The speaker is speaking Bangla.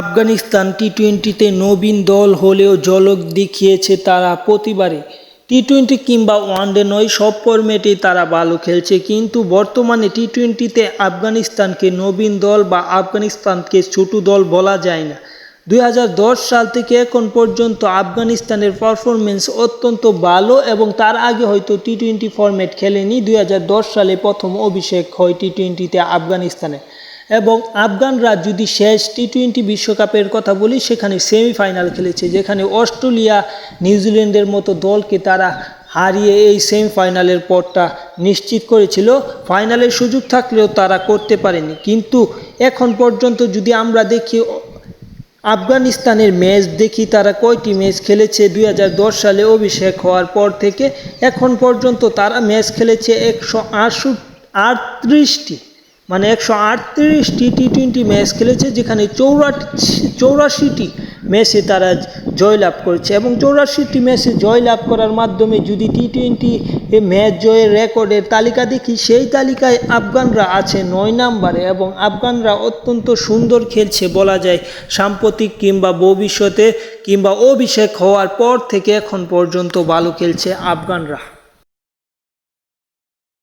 আফগানিস্তান টি টোয়েন্টিতে নবীন দল হলেও ঝলক দেখিয়েছে তারা প্রতিবারে। টি টোয়েন্টি কিংবা ওয়ানডে নয়, সব ফরম্যাটেই তারা ভালো খেলছে। কিন্তু বর্তমানে টি টোয়েন্টিতে আফগানিস্তানকে নবীন দল বা আফগানিস্তানকে ছোট দল বলা যায় না। দুই হাজার দশ সাল থেকে এখন পর্যন্ত আফগানিস্তানের পারফরমেন্স অত্যন্ত ভালো এবং তার আগে হয়তো টি টোয়েন্টি ফরম্যাট খেলেনি। দুই হাজার দশ সালে প্রথম অভিষেক হয় টি টোয়েন্টিতে আফগানিস্তানে। এবং আফগানরা যদি শেষ টি টোয়েন্টি বিশ্বকাপের কথা বলি, সেখানে সেমিফাইনাল খেলেছে, যেখানে অস্ট্রেলিয়া, নিউজিল্যান্ডের মতো দলকে তারা হারিয়ে এই সেমিফাইনালের পরটা নিশ্চিত করেছিল। ফাইনালের সুযোগ থাকলেও তারা করতে পারেনি। কিন্তু এখন পর্যন্ত যদি আমরা দেখি, আফগানিস্তানের ম্যাচ দেখি, তারা কয়টি ম্যাচ খেলেছে? দু হাজার দশ সালে অভিষেক হওয়ার পর থেকে এখন পর্যন্ত তারা ম্যাচ খেলেছে একশো আটত্রিশটি। মানে একশো আটত্রিশটি টি টোয়েন্টি ম্যাচ খেলেছে, যেখানে চৌরাশি চৌরাশিটি ম্যাচে তারা জয়লাভ করেছে এবং চৌরাশিটি ম্যাচে জয়লাভ করার মাধ্যমে যদি টি টোয়েন্টি ম্যাচ জয়ের রেকর্ডের তালিকা দেখি, সেই তালিকায় আফগানরা আছে নয় নাম্বারে এবং আফগানরা অত্যন্ত সুন্দর খেলছে বলা যায়। সাম্প্রতিক কিংবা ভবিষ্যতে কিংবা অভিষেক হওয়ার পর থেকে এখন পর্যন্ত ভালো খেলছে আফগানরা।